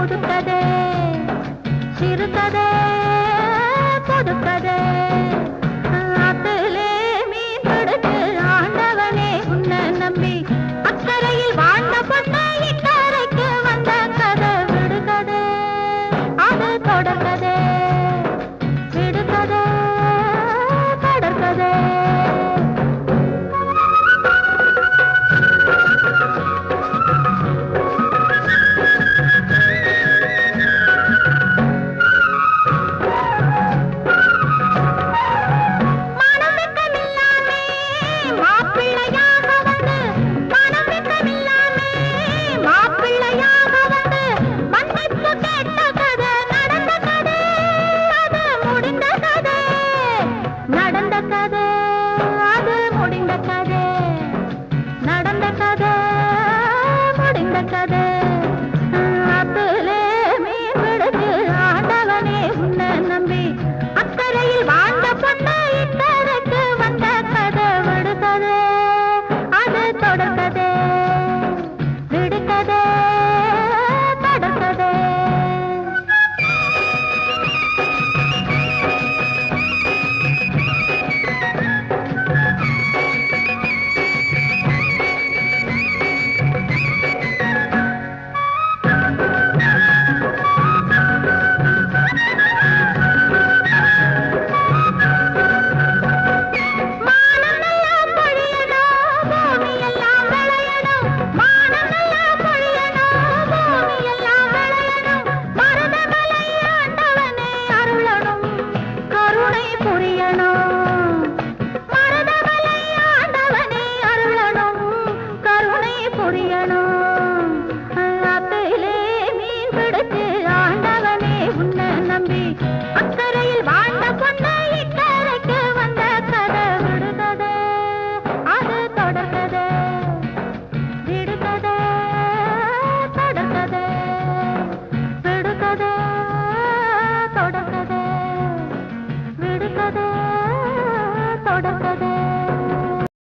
அது புதுக்கதை சிறுகதை புதுக்கதை ಸತತ మురియను